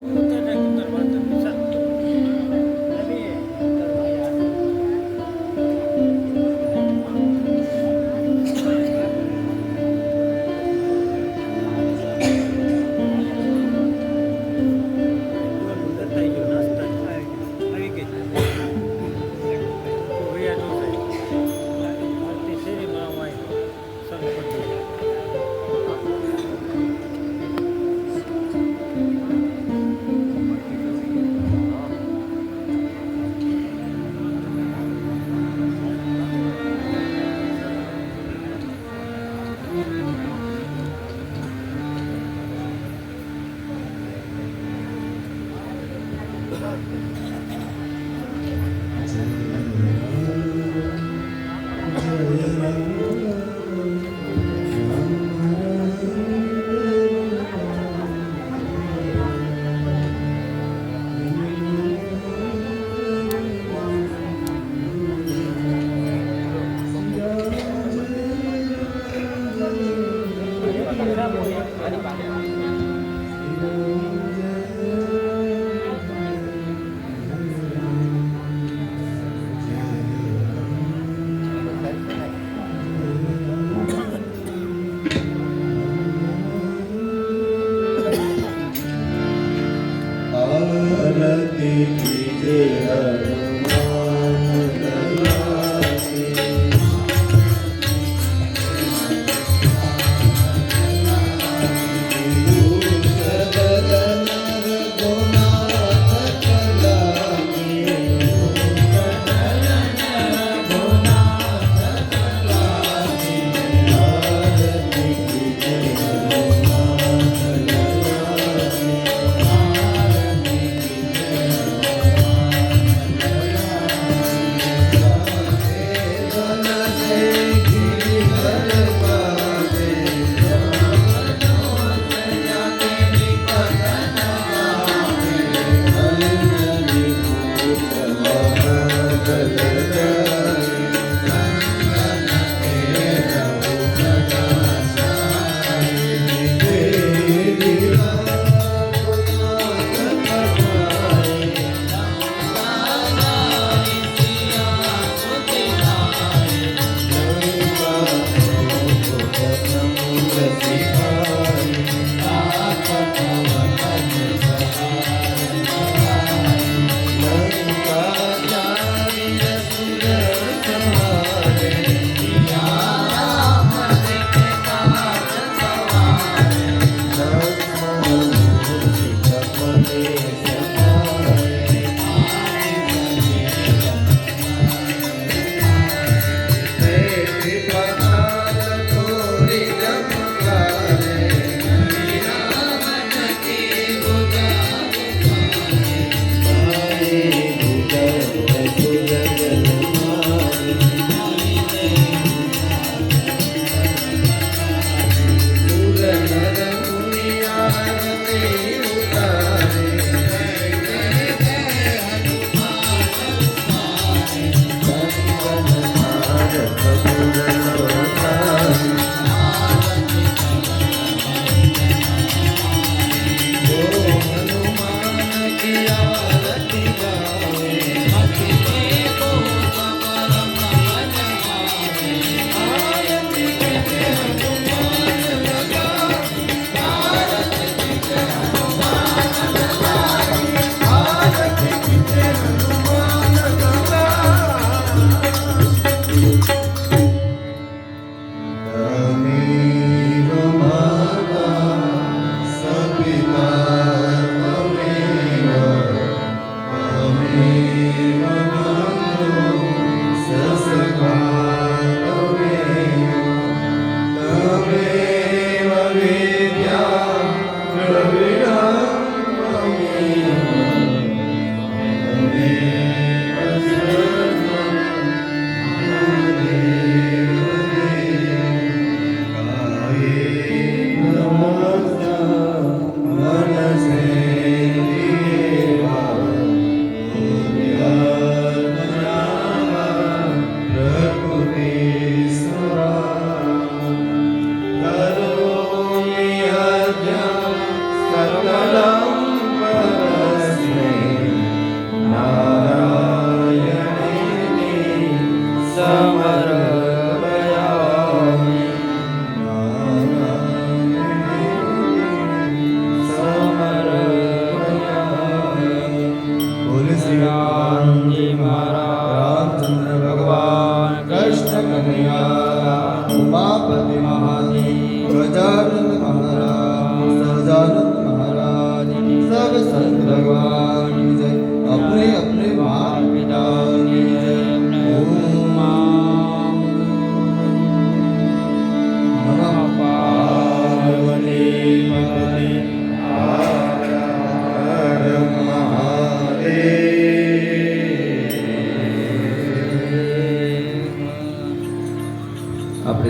Tiene un. Amen.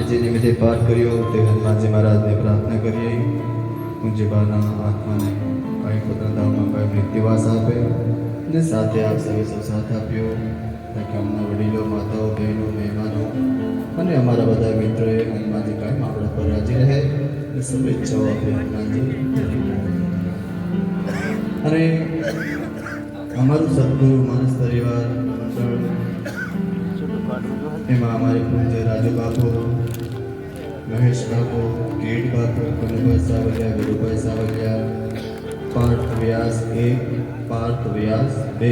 જે નિમિત્તે પાર કર્યો તે હનુમાનજી મહારાજને પ્રાર્થના કરીએ. પૂજ્યબાના આત્માને કાંઈ પોતાના ધામમાં કાંઈ મૃત્યુવાસ આપે અને સાથે આપ સૌ સૌ સાથ આપ્યો. તાકે અમના વડીલો, માતાઓ, બહેનો, મહેમાનો અને અમારા બધા મિત્રોએ હનુમાનજી કાંઈ આપણા પર રાજી રહે. અને શુભેચ્છાઓ આપે હનુમાનજી. અને અમારું સદગુરુ માણસ પરિવાર એમાં અમારે પૂજ્ય રાજુ બાપુ મહેશ બાપુ, ગેટ બાપુ કનુભાઈ સાવલિયા, ગુરુભાઈ સાવલિયા પાર્થ વ્યાસ એક પાર્થ વ્યાસ બે.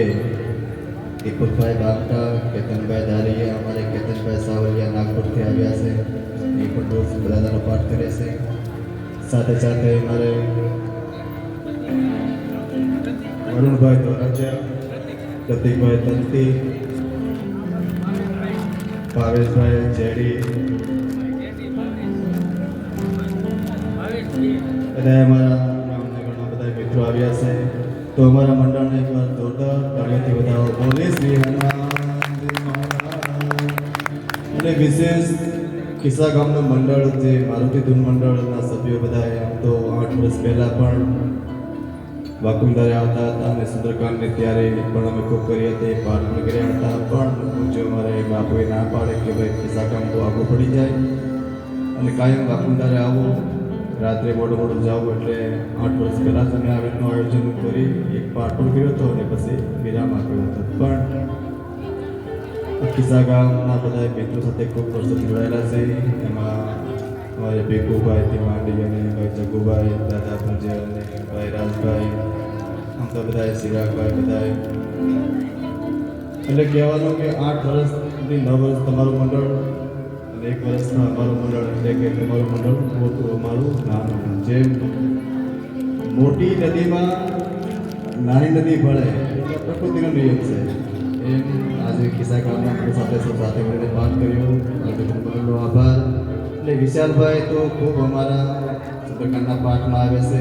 દીપકભાઈ બાગટા કેતનભાઈ દારીએ અમારે કેતનભાઈ સાવલિયા નાગપુરથી આવ્યા છે. એ પણ રોજ બધાનો પાઠ કરે છે. સાથે સાથે અમારે વરુણભાઈ ધોરાજા પ્રતિકભાઈ તંતી ભાવેશભાઈ જેડી બધા અમારા ગામના બધા મિત્રો આવ્યા છે. તો અમારા મંડળને એકવાર જોરદાર તાળીઓથી વધાવો બોલે શ્રી અને વિશેષ કિસ્સા ગામનું મંડળ જે મારુતિ ધૂન મંડળના સભ્યો બધા આમ તો આઠ વર્ષ પહેલાં પણ વાકુંદારે આવતા હતા અને સુંદરકાંડને ત્યારે પણ અમે ખૂબ કરી હતી પણ કર્યા હતા. પણ જો અમારે બાપુએ ના પાડે કે ભાઈ કિસ્સા કામ તો આગળ પડી જાય. અને કાયમ વાકુંદારે આવો રાત્રે મોડું મોડું જાવ એટલે આઠ વર્ષ પહેલાં જ અમે રીતનું આયોજન કરી એક પણ કર્યો હતો અને પછી વિરામ આપ્યો હતો. પણ કિસ્સા ગામના બધા મિત્રો સાથે ખૂબ વર્ષોથી જોડાયેલા છે. એમાં અમારે ભીખુભાઈથી માંડી અને ભાઈ જગુભાઈ, દાદા પૂજ્ય અને ભાઈ રાજભાઈ, આમ તો બધાએ સિરાગભાઈ બધાએ એટલે કહેવાનું કે આઠ વર્ષથી નવ વર્ષ તમારું મંડળ એક વર્ષમાં અમારું મંડળ એટલે કે તમારું મંડળ મોટું અમારું નાનું જેમ મોટી નદીમાં નાની નદી ભળે પ્રકૃતિનો નિયમ છે. એમ આજે કિસ્સા કામના સાથે સાથે મળીને વાત કર્યો. મંડળનો આભાર. એટલે વિશાલભાઈ તો ખૂબ અમારા પ્રકારના પાઠમાં આવે છે.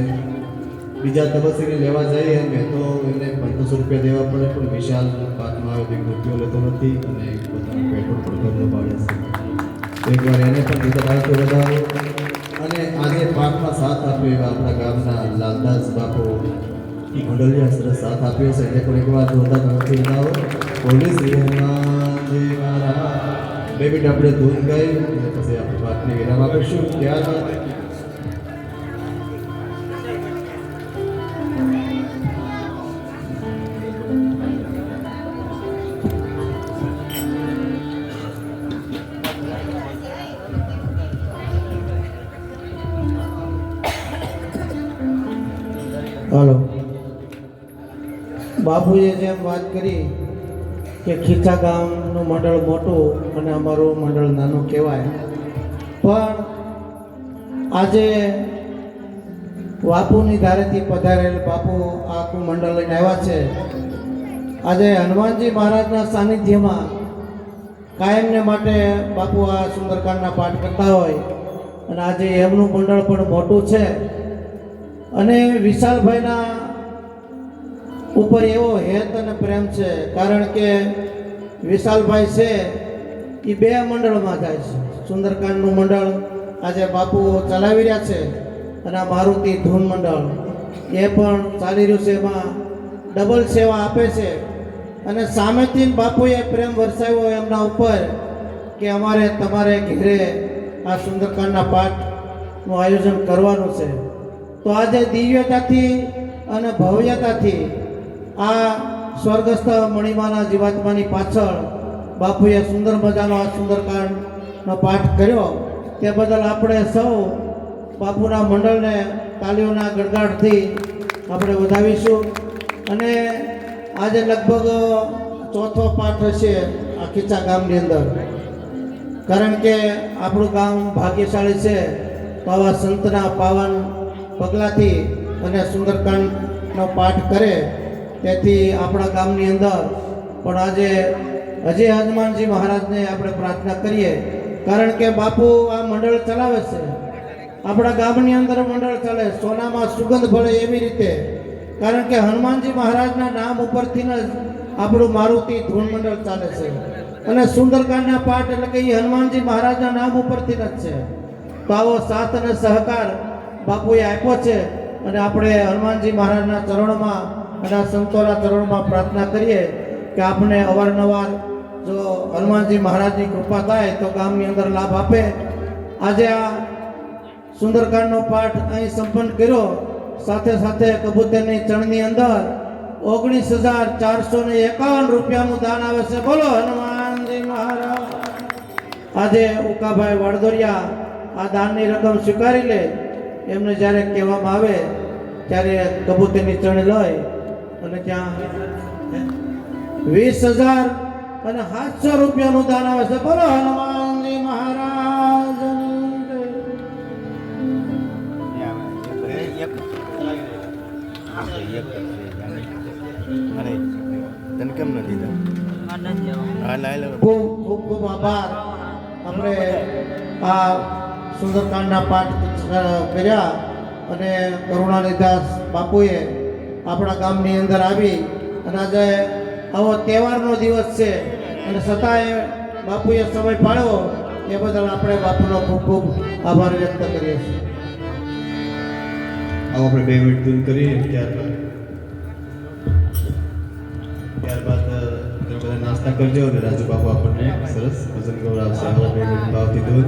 બીજા તપસ્વીને લેવા જઈએ અમે તો એને પંદરસો રૂપિયા દેવા પડે, પણ વિશાલ પાઠમાં આવે તે રૂપિયો લેતો નથી અને પોતાનું પેટ્રોલ પણ ઘરનું પાડે છે. એકવાર એને પણ બાળકો વધારો. અને આજે પાકમાં સાથ આપ્યો એવા આપણા ગામના લાલદાસ બાપુ. મંડળીએ સરસ સાથ આપ્યો છે. એટલે પણ એકવાર જોતા નથી વધાવો પોલીસ બે મિનિટ આપણે ધૂન ગઈ પછી આપણે વાતને વિરામ આપીશું. ત્યારબાદ બાપુએ જેમ વાત કરી કે ખીચા ગામનું મંડળ મોટું અને અમારું મંડળ નાનું કહેવાય. પણ આજે બાપુની ધારેથી પધારેલ બાપુ આખું મંડળ લઈને આવ્યા છે. આજે હનુમાનજી મહારાજના સાનિધ્યમાં કાયમને માટે બાપુ આ સુંદરકાંડના પાઠ કરતા હોય અને આજે એમનું મંડળ પણ મોટું છે. અને વિશાલભાઈના ઉપર એવો હેત અને પ્રેમ છે. કારણ કે વિશાલભાઈ છે એ બે મંડળમાં જાય છે. સુંદરકાંડનું મંડળ આજે બાપુ ચલાવી રહ્યા છે અને આ મારુતિ ધૂન મંડળ. એ પણ ચાલી રહ્યું છે, એમાં ડબલ સેવા આપે છે. અને સામેથી બાપુએ પ્રેમ વરસાવ્યો એમના ઉપર કે અમારે તમારે ઘેરે આ સુંદરકાંડના પાઠનું આયોજન કરવાનું છે. તો આજે દિવ્યતાથી અને ભવ્યતાથી આ સ્વર્ગસ્થ મણિમાના જીવાત્માની પાછળ બાપુએ સુંદર મજાનો આ સુંદરકાંડનો પાઠ કર્યો તે બદલ આપણે સૌ બાપુના મંડળને તાલીઓના ગડગાડથી આપણે વધાવીશું અને આજે લગભગ ચોથો પાઠ હશે આ ખીચા ગામની અંદર. કારણ કે આપણું ગામ ભાગ્યશાળી છે તો આવા સંતના પાવન પગલાથી અને સુંદરકાંડનો પાઠ કરે તેથી આપણા ગામની અંદર પણ આજે અજય હનુમાનજી મહારાજને આપણે પ્રાર્થના કરીએ. કારણ કે બાપુ આ મંડળ ચલાવે છે. આપણા ગામની અંદર મંડળ ચાલે, સોનામાં સુગંધ ભળે એવી રીતે. કારણ કે હનુમાનજી મહારાજના નામ ઉપરથી જ આપણું મારુતિ ધૂન મંડળ ચાલે છે. અને સુંદરકાંડના પાઠ એટલે કે એ હનુમાનજી મહારાજના નામ ઉપરથી જ છે. તો આવો સાથ અને સહકાર બાપુએ આપ્યો છે. અને આપણે હનુમાનજી મહારાજના ચરણોમાં અને આ સંતોના ચરણોમાં પ્રાર્થના કરીએ કે આપણે અવારનવાર જો હનુમાનજી મહારાજની કૃપા થાય તો ગામની અંદર લાભ આપે. આજે આ સુંદરકાંડનો પાઠ અહીં સંપન્ન કર્યો. સાથે સાથે કબૂતરની ચણની અંદર ઓગણીસ હજાર ચારસો ને એકાવન રૂપિયાનું દાન આવે છે. બોલો હનુમાનજી મહારાજ. આજે ઉકાભાઈ વાડદોરિયા આ દાનની રકમ સ્વીકારી લે. એમને જ્યારે કહેવામાં આવે, ત્યારે કબૂતરની ચણ લઈ અને ત્યાં વીસ હજાર અને સાતસો રૂપિયાનું દાન આવે છે. બોલો, હનુમાનજી મહારાજ તને કેમ ન દીધા ખૂબ ખૂબ ખૂબ આભાર. આપણે આ સુંદરકાંડના પાઠ કર્યા અને કરુણાનિદાસ બાપુએ આપણા ગામની અંદર આવી અને આજે આવો તહેવારનો દિવસ છે અને છતાંય બાપુએ સમય પાડ્યો એ બદલ આપણે બાપુનો ખૂબ ખૂબ આભાર વ્યક્ત કરીએ છીએ. આવો આપણે બે મિનિટ ધૂન કરીએ, ત્યારબાદ ત્યારબાદ તમે બધા નાસ્તા કરજો અને રાજુ બાપુ આપણને સરસ ભજન ગૌરાવશે. આવો બે મિનિટ ભાવથી ધૂન.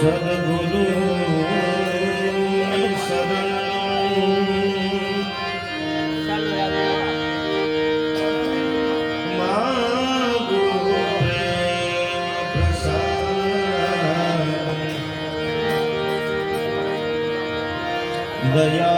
સદગુરુ દયા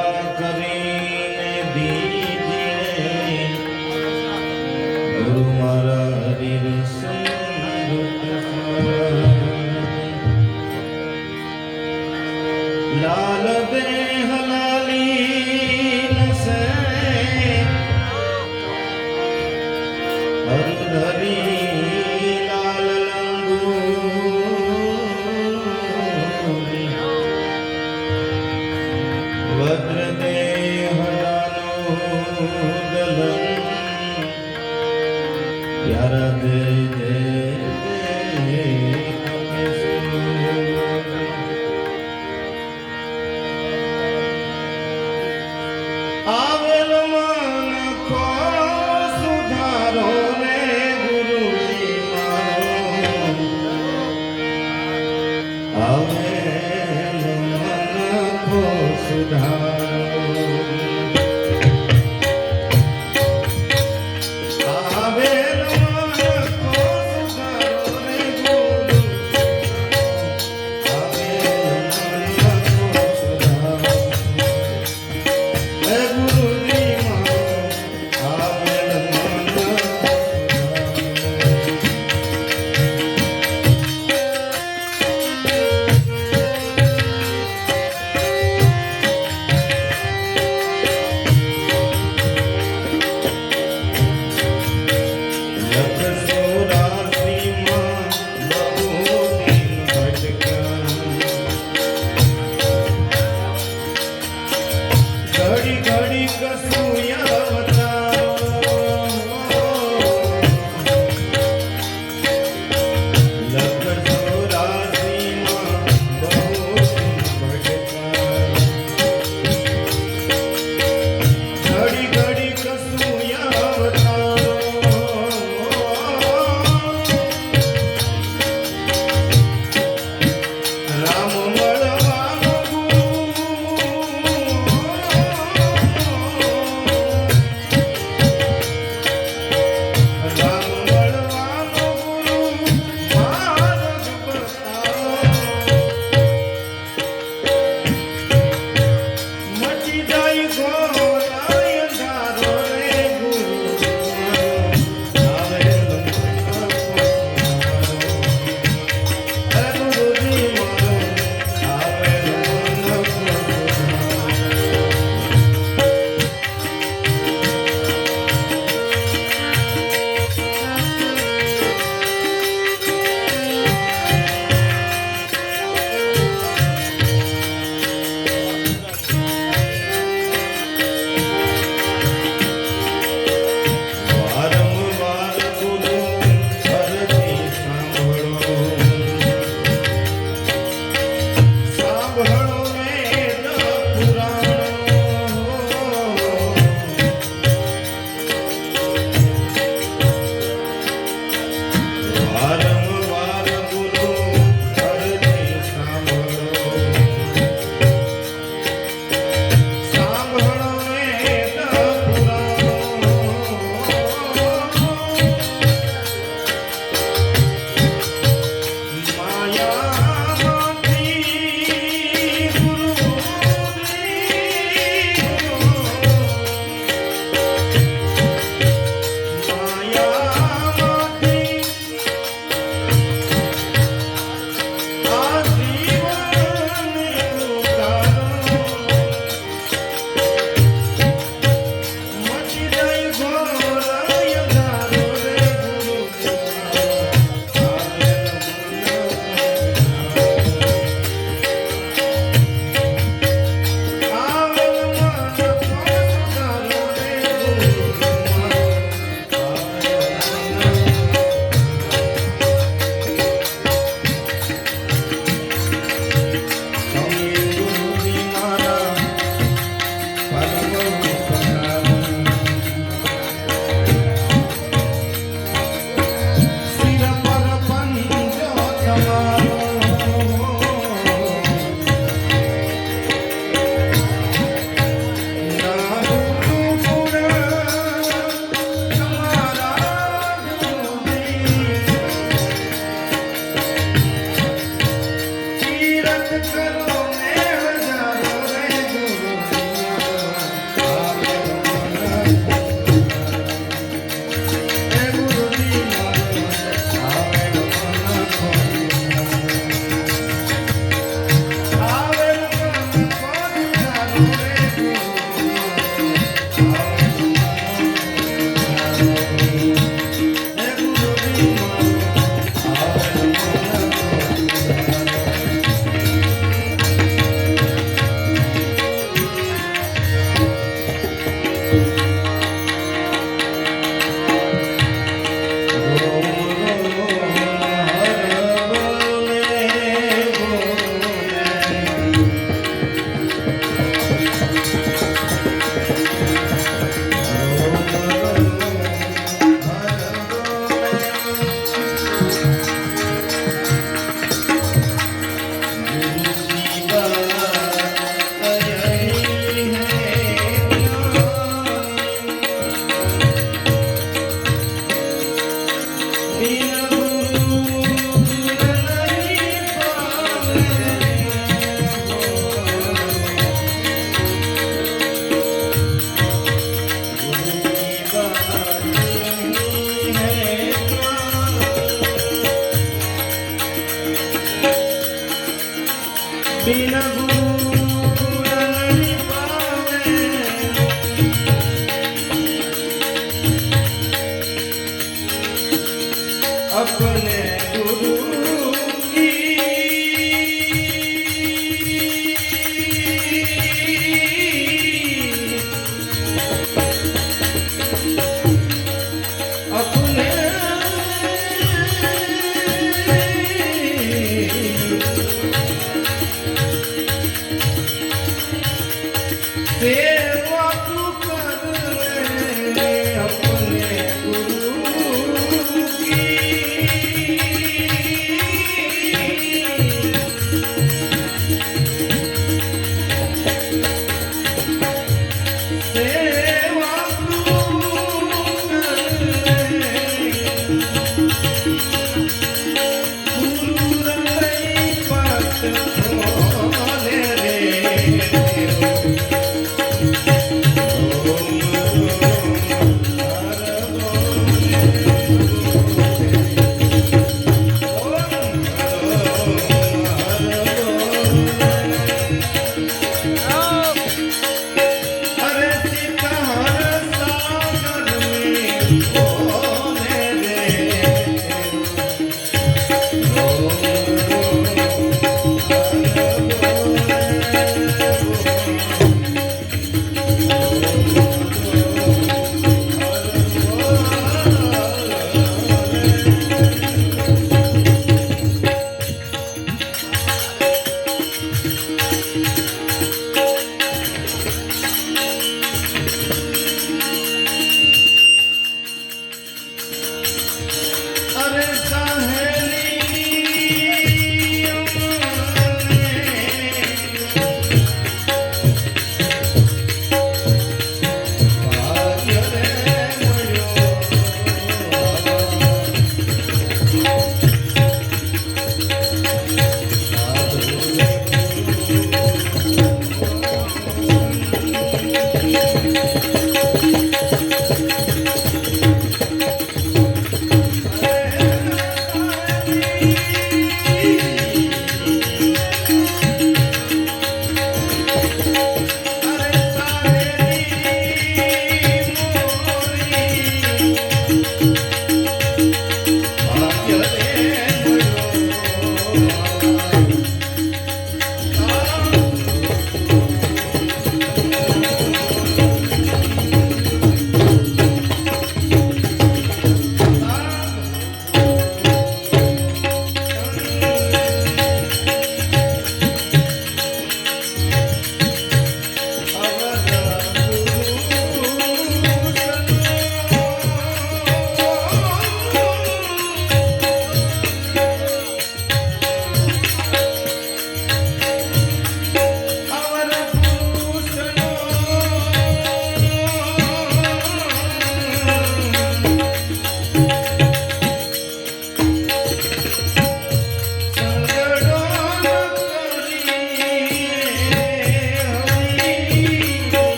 દલન યાર દે.